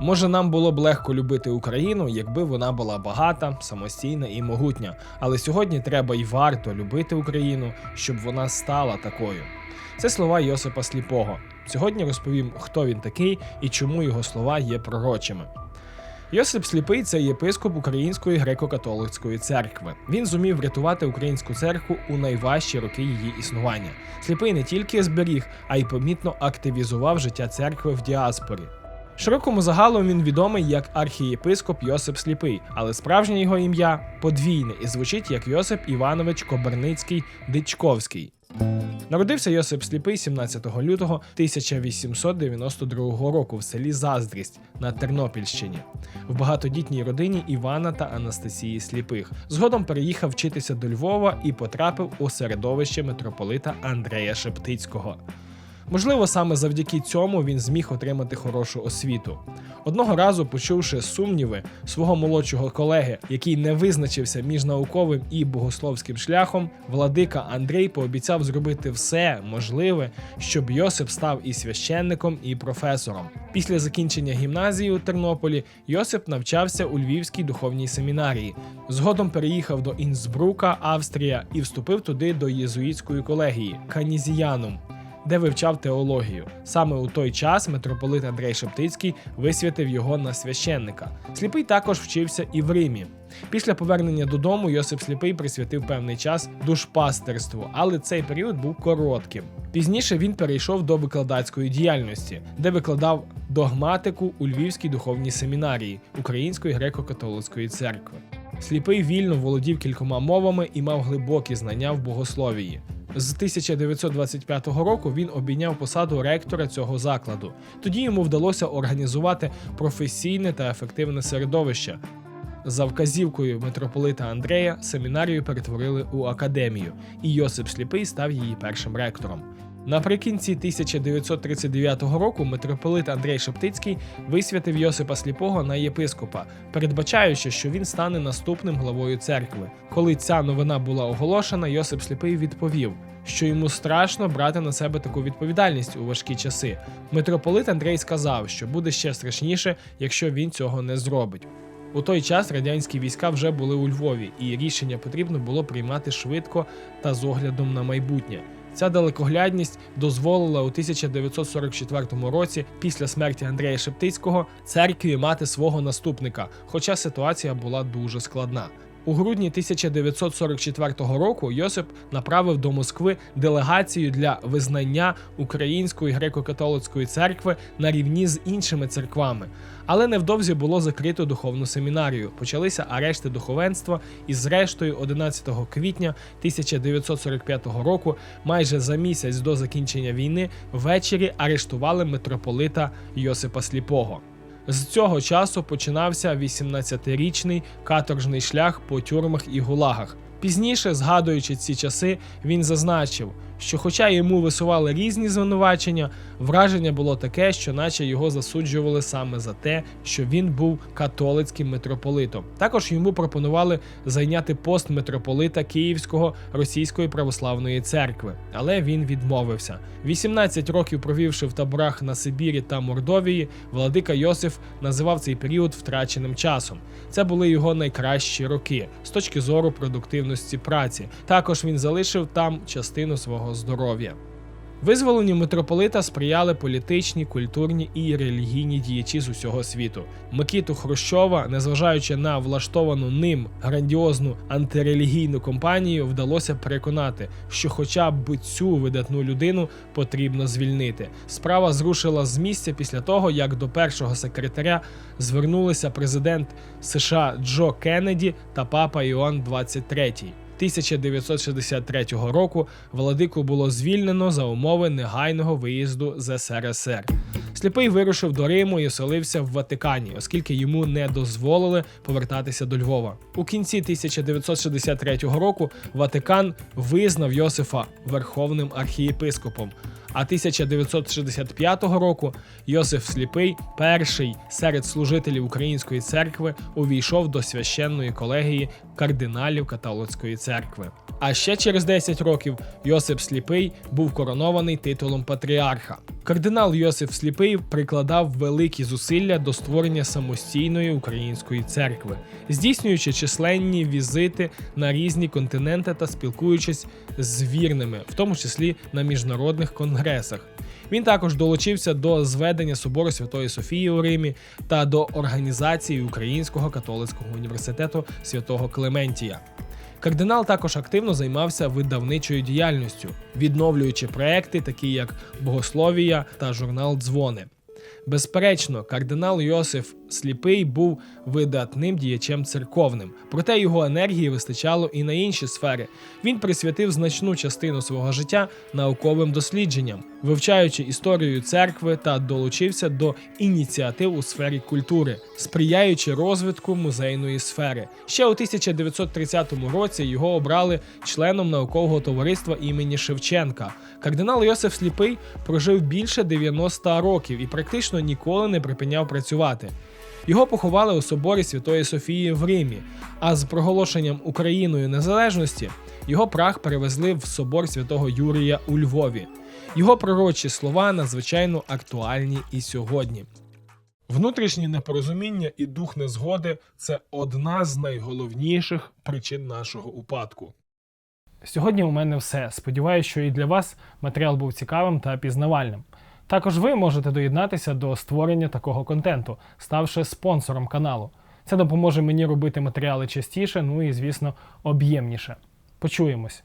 Може, нам було б легко любити Україну, якби вона була багата, самостійна і могутня. Але сьогодні треба й варто любити Україну, щоб вона стала такою. Це слова Йосипа Сліпого. Сьогодні розповім, хто він такий і чому його слова є пророчими. Йосип Сліпий це єпископ Української греко-католицької церкви. Він зумів врятувати українську церкву у найважчі роки її існування. Сліпий не тільки зберіг, а й помітно активізував життя церкви в діаспорі. Широкому загалу він відомий як архієпископ Йосип Сліпий, але справжнє його ім'я подвійне і звучить як Йосип Іванович Коберницький Дичковський. Народився Йосип Сліпий 17 лютого 1892 року в селі Заздрість на Тернопільщині в багатодітній родині Івана та Анастасії Сліпих. Згодом переїхав вчитися до Львова і потрапив у середовище митрополита Андрея Шептицького. Можливо, саме завдяки цьому він зміг отримати хорошу освіту. Одного разу, почувши сумніви свого молодшого колеги, який не визначився між науковим і богословським шляхом, владика Андрій пообіцяв зробити все можливе, щоб Йосип став і священником, і професором. Після закінчення гімназії у Тернополі Йосип навчався у Львівській духовній семінарії. Згодом переїхав до Інсбрука, Австрія, і вступив туди до єзуїтської колегії Канізіянум де вивчав теологію. Саме у той час митрополит Андрей Шептицький висвятив його на священника. Сліпий також вчився і в Римі. Після повернення додому Йосип Сліпий присвятив певний час душпастерству, але цей період був коротким. Пізніше він перейшов до викладацької діяльності, де викладав догматику у Львівській духовній семінарії Української греко-католицької церкви. Сліпий вільно володів кількома мовами і мав глибокі знання в богословії. З 1925 року він обійняв посаду ректора цього закладу. Тоді йому вдалося організувати професійне та ефективне середовище. За вказівкою митрополита Андрея семінарію перетворили у академію, і Йосип Сліпий став її першим ректором. Наприкінці 1939 року митрополит Андрей Шептицький висвятив Йосипа Сліпого на єпископа, передбачаючи, що він стане наступним главою церкви. Коли ця новина була оголошена, Йосип Сліпий відповів, що йому страшно брати на себе таку відповідальність у важкі часи. Митрополит Андрей сказав, що буде ще страшніше, якщо він цього не зробить. У той час радянські війська вже були у Львові, і рішення потрібно було приймати швидко та з оглядом на майбутнє. Ця далекоглядність дозволила у 1944 році, після смерті Андрея Шептицького, церкві мати свого наступника, хоча ситуація була дуже складна. У грудні 1944 року Йосип направив до Москви делегацію для визнання Української греко-католицької церкви на рівні з іншими церквами. Але невдовзі було закрито духовну семінарію. Почалися арешти духовенства, і зрештою, 11 квітня 1945 року, майже за місяць до закінчення війни, ввечері арештували митрополита Йосипа Сліпого. З цього часу починався 18-річний каторжний шлях по тюрмах і гулагах. Пізніше, згадуючи ці часи, він зазначив, що, хоча йому висували різні звинувачення, враження було таке, що наче його засуджували саме за те, що він був католицьким митрополитом. Також йому пропонували зайняти пост митрополита Київського російської православної церкви, але він відмовився. 18 років провівши в таборах на Сибірі та Мордовії, владика Йосиф називав цей період втраченим часом. Це були його найкращі роки з точки зору продуктивності праці. Також він залишив там частину свого здоров'я. Визволенню митрополита сприяли політичні, культурні і релігійні діячі з усього світу. Микіту Хрущова, незважаючи на влаштовану ним грандіозну антирелігійну кампанію, вдалося переконати, що хоча б цю видатну людину потрібно звільнити. Справа зрушила з місця після того, як до першого секретаря звернулися президент США Джо Кеннеді та папа Іоанн XXIII. 1963 року владику було звільнено за умови негайного виїзду з СРСР. Сліпий вирушив до Риму і оселився в Ватикані, оскільки йому не дозволили повертатися до Львова. У кінці 1963 року Ватикан визнав Йосифа верховним архієпископом. А 1965 року Йосиф Сліпий, перший серед служителів Української церкви, увійшов до священної колегії кардиналів католицької церкви. А ще через 10 років Йосип Сліпий був коронований титулом патріарха. Кардинал Йосип Сліпий прикладав великі зусилля до створення самостійної української церкви, здійснюючи численні візити на різні континенти та спілкуючись з вірними, в тому числі на міжнародних конгресах. Він також долучився до зведення собору Святої Софії у Римі та до організації Українського католицького університету святого Клементія. Кардинал також активно займався видавничою діяльністю, відновлюючи проекти, такі як Богословія та журнал Дзвони. Безперечно, кардинал Йосиф Сліпий був видатним діячем церковним, проте його енергії вистачало і на інші сфери. Він присвятив значну частину свого життя науковим дослідженням, вивчаючи історію церкви та долучився до ініціатив у сфері культури, сприяючи розвитку музейної сфери. Ще у 1930 році його обрали членом наукового товариства імені Шевченка. Кардинал Йосиф Сліпий прожив більше 90 років і практично ніколи не припиняв працювати. Його поховали у соборі Святої Софії в Римі, а з проголошенням Україною незалежності його прах перевезли в собор святого Юрія у Львові. Його пророчі слова надзвичайно актуальні і сьогодні. Внутрішні непорозуміння і дух незгоди це одна з найголовніших причин нашого упадку. Сьогодні у мене все. Сподіваюсь, що і для вас матеріал був цікавим та пізнавальним. Також ви можете доєднатися до створення такого контенту, ставши спонсором каналу. Це допоможе мені робити матеріали частіше, ну і, звісно, об'ємніше. Почуємось!